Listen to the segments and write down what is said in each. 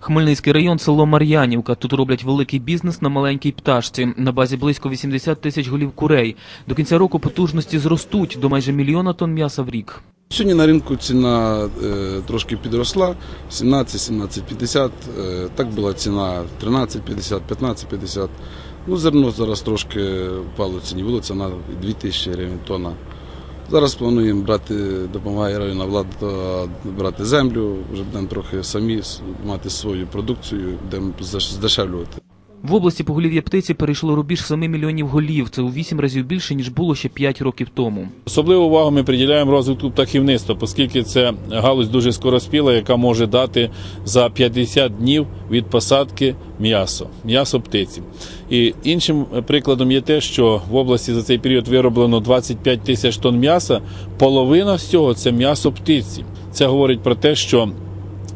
Хмельницький район, село Мар'янівка. Тут роблять великий бізнес на маленькій пташці. На базі близько 80 тисяч голів курей. До кінця року потужності зростуть до майже мільйона тонн м'яса в рік. Сьогодні на ринку ціна е, трошки підросла 17-17,50. Е, так була ціна 13,50, 15,50. Ну, зерно зараз трошки впало ціні. Була ціна 2000 гривень тонна. Зараз плануємо брати, допомагає районна влада брати землю, вже будемо трохи самі мати свою продукцію, будемо здеш- здешевлювати. В області поголів'я птиці перейшло рубіж 7 мільйонів голів. Це у 8 разів більше, ніж було ще 5 років тому. Особливу увагу ми приділяємо розвитку птахівництва, оскільки це галузь дуже скороспіла, яка може дати за 50 днів від посадки м'ясо, м'ясо птиці. І іншим прикладом є те, що в області за цей період вироблено 25 тисяч тонн м'яса. Половина з цього це м'ясо птиці. Це говорить про те, що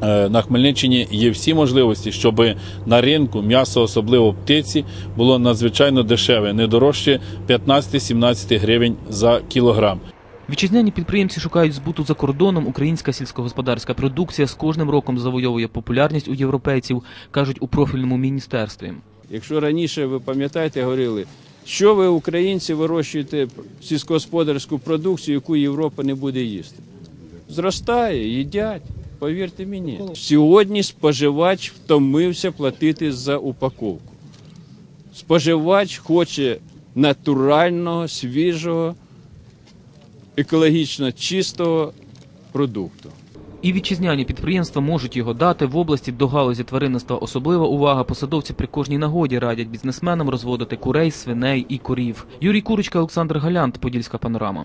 на Хмельниччині є всі можливості, щоб на ринку м'ясо, особливо птиці, було надзвичайно дешеве, не дорожче 15-17 гривень за кілограм. Вітчизняні підприємці шукають збуту за кордоном. Українська сільськогосподарська продукція з кожним роком завойовує популярність у європейців, кажуть у профільному міністерстві. Якщо раніше ви пам'ятаєте, говорили, що ви, українці, вирощуєте сільськогосподарську продукцію, яку Європа не буде їсти. Зростає, їдять. Повірте мені. Сьогодні споживач втомився платити за упаковку. Споживач хоче натурального, свіжого, екологічно чистого продукту. І вітчизняні підприємства можуть його дати в області до галузі тваринництва. Особлива увага посадовці при кожній нагоді радять бізнесменам розводити курей, свиней і корів. Юрій Курочка, Олександр Галянт, Подільська панорама.